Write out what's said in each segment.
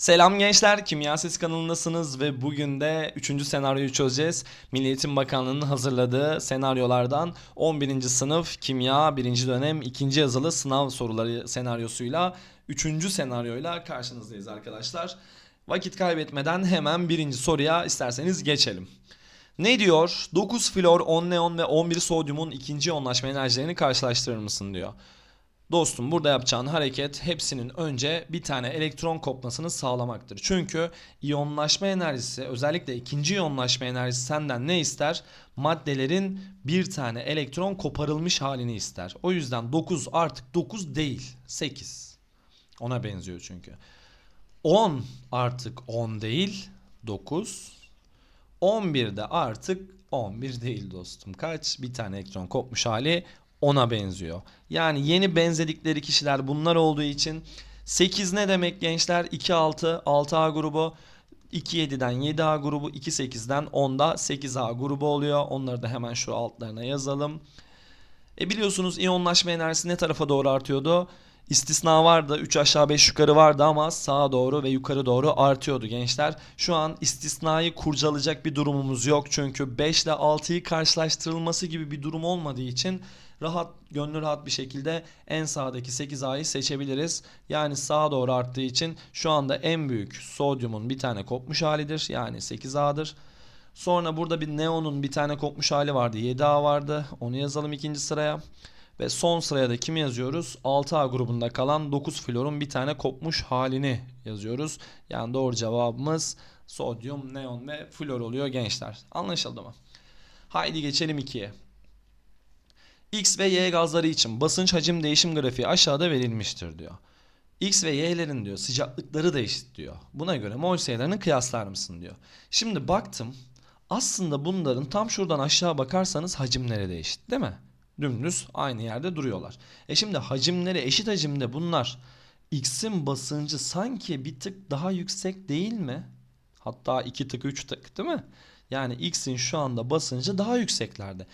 Selam gençler, Kimya Ses kanalındasınız ve bugün de 3. senaryoyu çözeceğiz. Milli Eğitim Bakanlığı'nın hazırladığı senaryolardan 11. sınıf kimya 1. dönem 2. yazılı sınav soruları senaryosuyla 3. senaryoyla karşınızdayız arkadaşlar. Vakit kaybetmeden hemen birinci soruya isterseniz geçelim. Ne diyor? 9 flor, 10 neon ve 11 sodyumun ikinci yoğunlaşma enerjilerini karşılaştırır mısın diyor. Dostum burada yapacağın hareket hepsinin önce bir tane elektron kopmasını sağlamaktır. Çünkü iyonlaşma enerjisi özellikle ikinci iyonlaşma enerjisi senden ne ister? Maddelerin bir tane elektron koparılmış halini ister. O yüzden 9 artık 9 değil 8. Ona benziyor çünkü. 10 artık 10 değil 9. 11 de artık 11 değil dostum. Kaç? Bir tane elektron kopmuş hali ona benziyor. Yani yeni benzedikleri kişiler bunlar olduğu için 8 ne demek gençler? 2 6 6A grubu 2 7'den 7A grubu 2 8'den 10'da 8A grubu oluyor. Onları da hemen şu altlarına yazalım. E biliyorsunuz iyonlaşma enerjisi ne tarafa doğru artıyordu? İstisna vardı. 3 aşağı 5 yukarı vardı ama sağa doğru ve yukarı doğru artıyordu gençler. Şu an istisnayı kurcalayacak bir durumumuz yok. Çünkü 5 ile 6'yı karşılaştırılması gibi bir durum olmadığı için rahat, gönlü rahat bir şekilde en sağdaki 8A'yı seçebiliriz. Yani sağa doğru arttığı için şu anda en büyük sodyumun bir tane kopmuş halidir. Yani 8A'dır. Sonra burada bir neonun bir tane kopmuş hali vardı. 7A vardı. Onu yazalım ikinci sıraya. Ve son sıraya da kimi yazıyoruz? 6A grubunda kalan 9 florun bir tane kopmuş halini yazıyoruz. Yani doğru cevabımız sodyum, neon ve flor oluyor gençler. Anlaşıldı mı? Haydi geçelim 2'ye. X ve Y gazları için basınç hacim değişim grafiği aşağıda verilmiştir diyor. X ve Y'lerin diyor sıcaklıkları da eşit diyor. Buna göre mol sayılarını kıyaslar mısın diyor. Şimdi baktım aslında bunların tam şuradan aşağı bakarsanız hacimleri de eşit değil mi? Dümdüz aynı yerde duruyorlar. E şimdi hacimleri eşit hacimde bunlar. X'in basıncı sanki bir tık daha yüksek değil mi? Hatta 2 tık 3 tık değil mi? Yani X'in şu anda basıncı daha yükseklerde.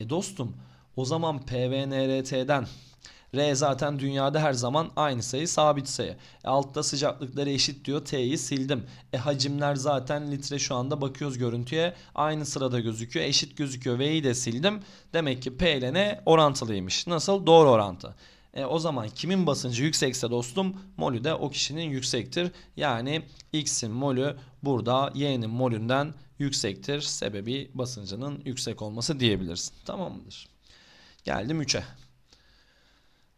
E dostum o zaman PVNRT'den R zaten dünyada her zaman aynı sayı sabit sayı. E altta sıcaklıkları eşit diyor. T'yi sildim. E hacimler zaten litre şu anda bakıyoruz görüntüye. Aynı sırada gözüküyor. Eşit gözüküyor. V'yi de sildim. Demek ki P ile N orantılıymış. Nasıl? Doğru orantı. E, o zaman kimin basıncı yüksekse dostum molü de o kişinin yüksektir. Yani X'in molü burada Y'nin molünden yüksektir. Sebebi basıncının yüksek olması diyebilirsin. Tamam mıdır? Geldim 3'e.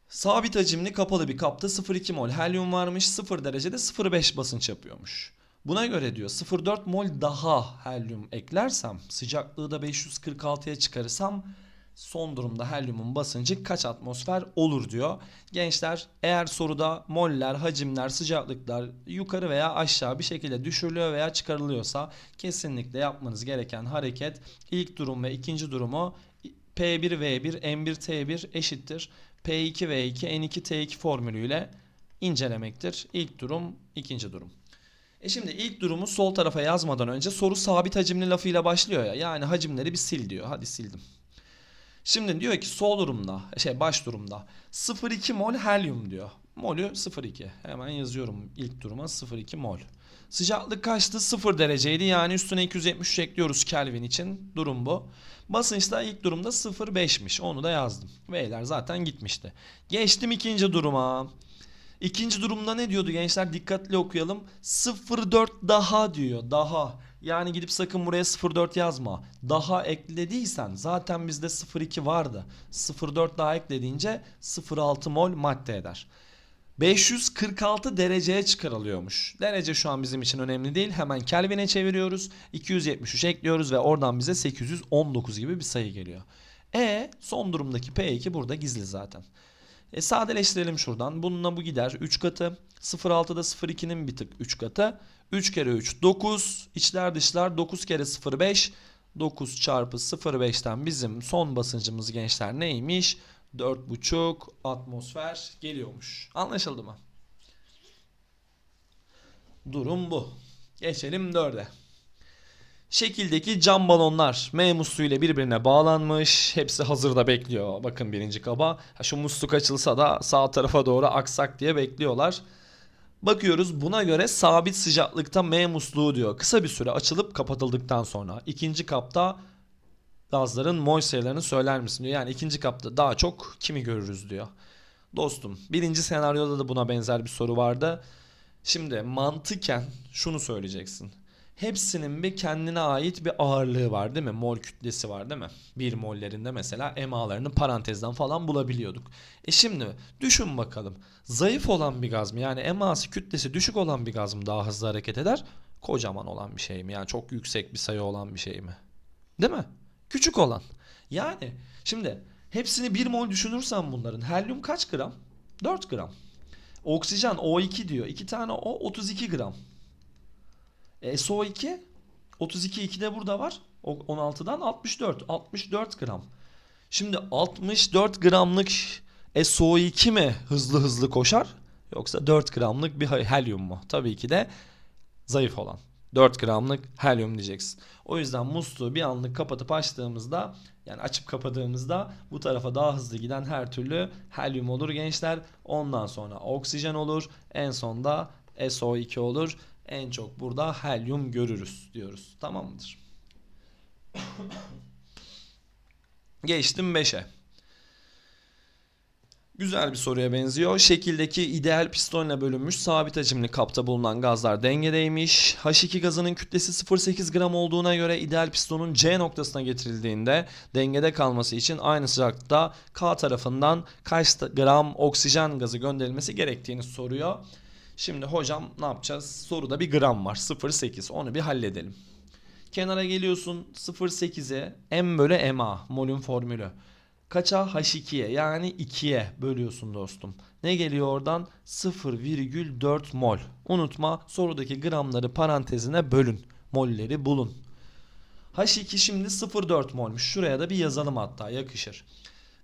Sabit hacimli kapalı bir kapta 0,2 mol helyum varmış. 0 derecede 0,5 basınç yapıyormuş. Buna göre diyor 0,4 mol daha helyum eklersem sıcaklığı da 546'ya çıkarırsam son durumda helyumun basıncı kaç atmosfer olur diyor. Gençler eğer soruda moller, hacimler, sıcaklıklar yukarı veya aşağı bir şekilde düşürülüyor veya çıkarılıyorsa kesinlikle yapmanız gereken hareket ilk durum ve ikinci durumu P1 V1 M1 T1 eşittir. P2 V2 N2 T2 formülüyle incelemektir. İlk durum, ikinci durum. E şimdi ilk durumu sol tarafa yazmadan önce soru sabit hacimli lafıyla başlıyor ya. Yani hacimleri bir sil diyor. Hadi sildim. Şimdi diyor ki sol durumda, şey baş durumda 0,2 mol helyum diyor. Molü 0,2. Hemen yazıyorum ilk duruma 0,2 mol. Sıcaklık kaçtı? 0 dereceydi. Yani üstüne 273 ekliyoruz Kelvin için. Durum bu. Basınç da ilk durumda 0,5'miş. Onu da yazdım. V'ler zaten gitmişti. Geçtim ikinci duruma. İkinci durumda ne diyordu gençler? Dikkatli okuyalım. 0,4 daha diyor. Daha. Yani gidip sakın buraya 0,4 yazma. Daha eklediysen zaten bizde 0,2 vardı. 0,4 daha eklediğince 0,6 mol madde eder. 546 dereceye çıkarılıyormuş. Derece şu an bizim için önemli değil. Hemen Kelvin'e çeviriyoruz. 273 ekliyoruz ve oradan bize 819 gibi bir sayı geliyor. E son durumdaki P2 burada gizli zaten. E, sadeleştirelim şuradan. Bununla bu gider 3 katı. 0.6'da 0.2'nin bir tık 3 katı. 3 kere 3 9. İçler dışlar 9 kere 0.5. 9 çarpı 0.5'ten bizim son basıncımız gençler neymiş? 4,5 atmosfer geliyormuş. Anlaşıldı mı? Durum bu. Geçelim 4'e. Şekildeki cam balonlar M musluğuyla birbirine bağlanmış. Hepsi hazırda bekliyor. Bakın birinci kaba. Ha, şu musluk açılsa da sağ tarafa doğru aksak diye bekliyorlar. Bakıyoruz buna göre sabit sıcaklıkta M musluğu diyor. Kısa bir süre açılıp kapatıldıktan sonra ikinci kapta gazların mol sayılarını söyler misin diyor. Yani ikinci kapta daha çok kimi görürüz diyor. Dostum birinci senaryoda da buna benzer bir soru vardı. Şimdi mantıken şunu söyleyeceksin. Hepsinin bir kendine ait bir ağırlığı var değil mi? Mol kütlesi var değil mi? Bir mollerinde mesela emalarını parantezden falan bulabiliyorduk. E şimdi düşün bakalım. Zayıf olan bir gaz mı? Yani eması kütlesi düşük olan bir gaz mı daha hızlı hareket eder? Kocaman olan bir şey mi? Yani çok yüksek bir sayı olan bir şey mi? Değil mi? Küçük olan. Yani şimdi hepsini 1 mol düşünürsen bunların helyum kaç gram? 4 gram. Oksijen O2 diyor. 2 tane O 32 gram. E, SO2 32 2 de burada var. O 16'dan 64. 64 gram. Şimdi 64 gramlık SO2 mi hızlı hızlı koşar? Yoksa 4 gramlık bir helyum mu? Tabii ki de zayıf olan. 4 gramlık helyum diyeceksin. O yüzden musluğu bir anlık kapatıp açtığımızda yani açıp kapadığımızda bu tarafa daha hızlı giden her türlü helyum olur gençler. Ondan sonra oksijen olur. En sonda SO2 olur. En çok burada helyum görürüz diyoruz. Tamam mıdır? Geçtim 5'e. Güzel bir soruya benziyor. Şekildeki ideal pistonla bölünmüş sabit hacimli kapta bulunan gazlar dengedeymiş. H2 gazının kütlesi 0.8 gram olduğuna göre ideal pistonun C noktasına getirildiğinde dengede kalması için aynı sıcaklıkta K tarafından kaç gram oksijen gazı gönderilmesi gerektiğini soruyor. Şimdi hocam ne yapacağız? Soruda bir gram var 0.8 onu bir halledelim. Kenara geliyorsun 0.8'e M bölü MA molün formülü. Kaça? H2'ye yani 2'ye bölüyorsun dostum. Ne geliyor oradan? 0,4 mol. Unutma sorudaki gramları parantezine bölün. Molleri bulun. H2 şimdi 0,4 molmuş. Şuraya da bir yazalım hatta yakışır.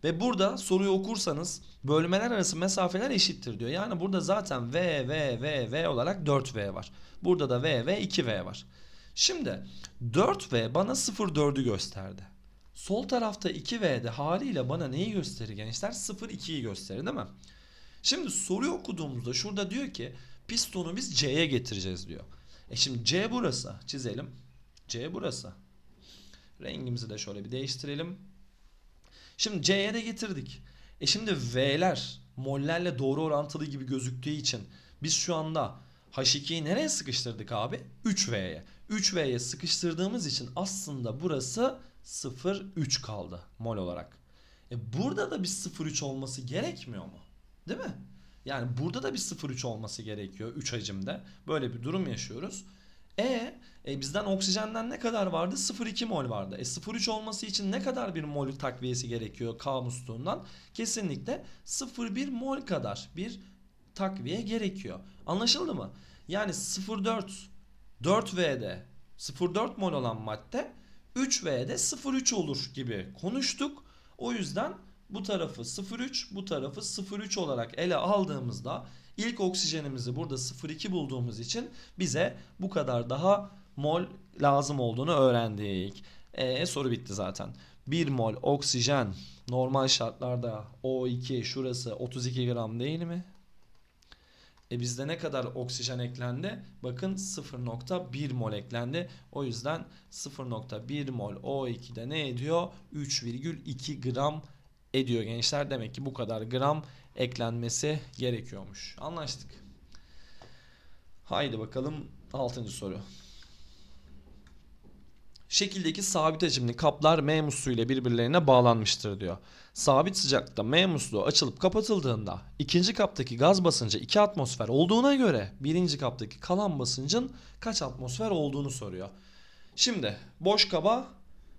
Ve burada soruyu okursanız bölmeler arası mesafeler eşittir diyor. Yani burada zaten V, V, V, V olarak 4V var. Burada da V, V, 2V var. Şimdi 4V bana 0,4'ü gösterdi. Sol tarafta 2V'de haliyle bana neyi gösterir gençler? 0,2'yi gösterir değil mi? Şimdi soruyu okuduğumuzda şurada diyor ki pistonu biz C'ye getireceğiz diyor. E şimdi C burası. Çizelim. C burası. Rengimizi de şöyle bir değiştirelim. Şimdi C'ye de getirdik. E şimdi V'ler mollerle doğru orantılı gibi gözüktüğü için biz şu anda H2'yi nereye sıkıştırdık abi? 3V'ye. 3V'ye sıkıştırdığımız için aslında burası 0,3 kaldı mol olarak. E burada da bir 0,3 olması gerekmiyor mu? Değil mi? Yani burada da bir 0,3 olması gerekiyor 3 hacimde. Böyle bir durum yaşıyoruz. E, e bizden oksijenden ne kadar vardı? 0,2 mol vardı. E 0,3 olması için ne kadar bir mol takviyesi gerekiyor K musluğundan? Kesinlikle 0,1 mol kadar bir takviye gerekiyor. Anlaşıldı mı? Yani 0,4 4V'de 0,4 mol olan madde 3V'de 0,3 olur gibi konuştuk. O yüzden bu tarafı 0,3 bu tarafı 0,3 olarak ele aldığımızda ilk oksijenimizi burada 0,2 bulduğumuz için bize bu kadar daha mol lazım olduğunu öğrendik. E, soru bitti zaten. 1 mol oksijen normal şartlarda O2 şurası 32 gram değil mi? E bizde ne kadar oksijen eklendi? Bakın 0.1 mol eklendi. O yüzden 0.1 mol O2'de ne ediyor? 3,2 gram ediyor gençler. Demek ki bu kadar gram eklenmesi gerekiyormuş. Anlaştık. Haydi bakalım 6. soru. Şekildeki sabit hacimli kaplar M musluğu ile birbirlerine bağlanmıştır diyor. Sabit sıcaklıkta M musluğu açılıp kapatıldığında ikinci kaptaki gaz basıncı 2 atmosfer olduğuna göre birinci kaptaki kalan basıncın kaç atmosfer olduğunu soruyor. Şimdi boş kaba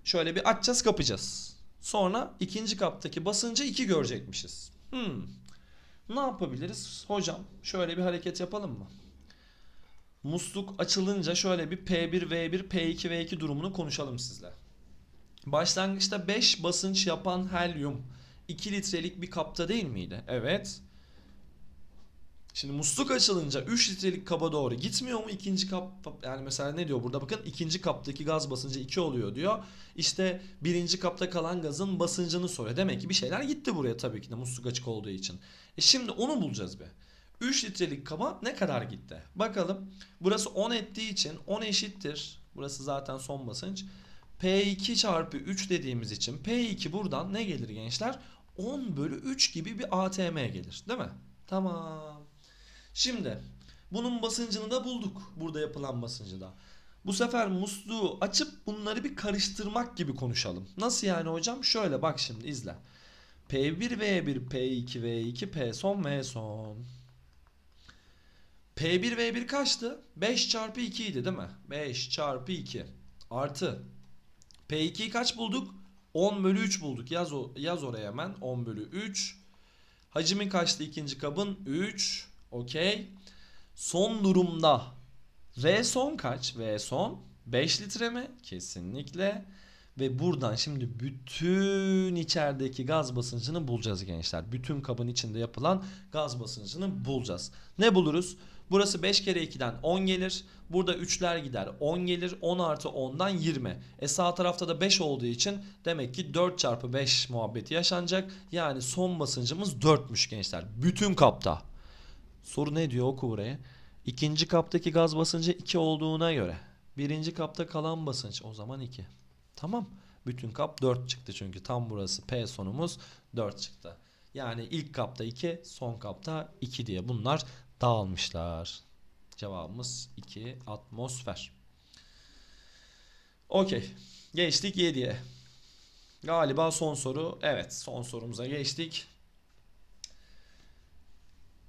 şöyle bir açacağız kapacağız. Sonra ikinci kaptaki basıncı 2 görecekmişiz. Hmm. Ne yapabiliriz? Hocam şöyle bir hareket yapalım mı? Musluk açılınca şöyle bir P1, V1, P2, V2 durumunu konuşalım sizle. Başlangıçta 5 basınç yapan helyum 2 litrelik bir kapta değil miydi? Evet. Şimdi musluk açılınca 3 litrelik kaba doğru gitmiyor mu ikinci kap? Yani mesela ne diyor burada bakın ikinci kaptaki gaz basıncı 2 oluyor diyor. İşte birinci kapta kalan gazın basıncını soruyor. Demek ki bir şeyler gitti buraya tabii ki de musluk açık olduğu için. E şimdi onu bulacağız be. 3 litrelik kaba ne kadar gitti? Bakalım. Burası 10 ettiği için 10 eşittir. Burası zaten son basınç. P2 çarpı 3 dediğimiz için P2 buradan ne gelir gençler? 10 bölü 3 gibi bir ATM gelir değil mi? Tamam. Şimdi bunun basıncını da bulduk. Burada yapılan basıncı da. Bu sefer musluğu açıp bunları bir karıştırmak gibi konuşalım. Nasıl yani hocam? Şöyle bak şimdi izle. P1 V1 P2 V2 P son V son. P1 V1 kaçtı? 5 çarpı 2 idi değil mi? 5 çarpı 2 artı P2'yi kaç bulduk? 10 bölü 3 bulduk. Yaz, o, yaz oraya hemen. 10 bölü 3. Hacmin kaçtı ikinci kabın? 3. Okey. Son durumda V son kaç? V son 5 litre mi? Kesinlikle. Ve buradan şimdi bütün içerideki gaz basıncını bulacağız gençler. Bütün kabın içinde yapılan gaz basıncını bulacağız. Ne buluruz? Burası 5 kere 2'den 10 gelir. Burada 3'ler gider 10 gelir. 10 artı 10'dan 20. E sağ tarafta da 5 olduğu için demek ki 4 çarpı 5 muhabbeti yaşanacak. Yani son basıncımız 4'müş gençler. Bütün kapta. Soru ne diyor oku buraya. İkinci kaptaki gaz basıncı 2 olduğuna göre. Birinci kapta kalan basınç o zaman 2. Tamam. Bütün kap 4 çıktı çünkü tam burası P sonumuz 4 çıktı. Yani ilk kapta 2, son kapta 2 diye bunlar dağılmışlar. Cevabımız 2 atmosfer. Okey. Geçtik 7'ye. Galiba son soru. Evet son sorumuza geçtik.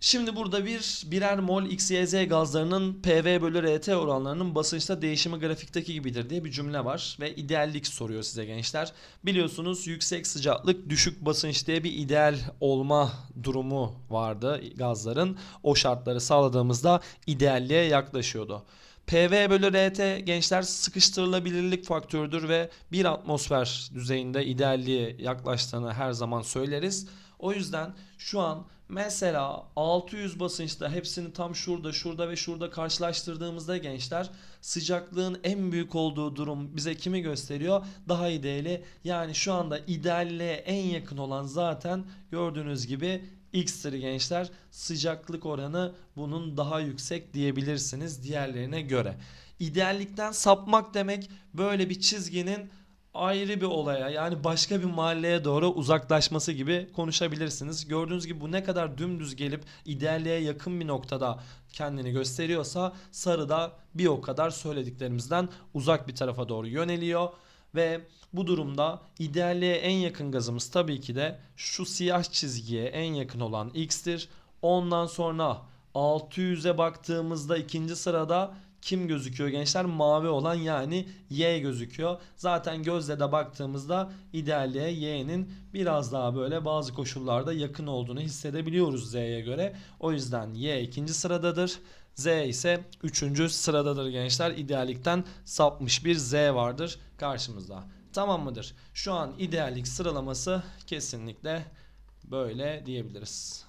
Şimdi burada bir birer mol XYZ gazlarının PV bölü RT oranlarının basınçta değişimi grafikteki gibidir diye bir cümle var ve ideallik soruyor size gençler. Biliyorsunuz yüksek sıcaklık düşük basınç diye bir ideal olma durumu vardı gazların. O şartları sağladığımızda idealliğe yaklaşıyordu. PV bölü RT gençler sıkıştırılabilirlik faktörüdür ve bir atmosfer düzeyinde idealliğe yaklaştığını her zaman söyleriz. O yüzden şu an mesela 600 basınçta hepsini tam şurada, şurada ve şurada karşılaştırdığımızda gençler sıcaklığın en büyük olduğu durum bize kimi gösteriyor? Daha ideali. Yani şu anda idealliğe en yakın olan zaten gördüğünüz gibi X'tir gençler. Sıcaklık oranı bunun daha yüksek diyebilirsiniz diğerlerine göre. İdeallikten sapmak demek böyle bir çizginin ayrı bir olaya yani başka bir mahalleye doğru uzaklaşması gibi konuşabilirsiniz. Gördüğünüz gibi bu ne kadar dümdüz gelip idealliğe yakın bir noktada kendini gösteriyorsa sarı da bir o kadar söylediklerimizden uzak bir tarafa doğru yöneliyor. Ve bu durumda idealliğe en yakın gazımız tabii ki de şu siyah çizgiye en yakın olan X'tir. Ondan sonra 600'e baktığımızda ikinci sırada kim gözüküyor gençler? Mavi olan yani Y gözüküyor. Zaten gözle de baktığımızda idealliğe Y'nin biraz daha böyle bazı koşullarda yakın olduğunu hissedebiliyoruz Z'ye göre. O yüzden Y ikinci sıradadır. Z ise üçüncü sıradadır gençler. İdeallikten sapmış bir Z vardır karşımızda. Tamam mıdır? Şu an ideallik sıralaması kesinlikle böyle diyebiliriz.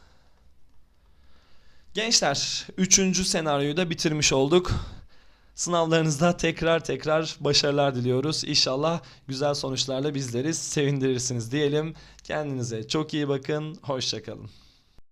Gençler 3. senaryoyu da bitirmiş olduk. Sınavlarınızda tekrar tekrar başarılar diliyoruz. İnşallah güzel sonuçlarla bizleri sevindirirsiniz diyelim. Kendinize çok iyi bakın. Hoşçakalın.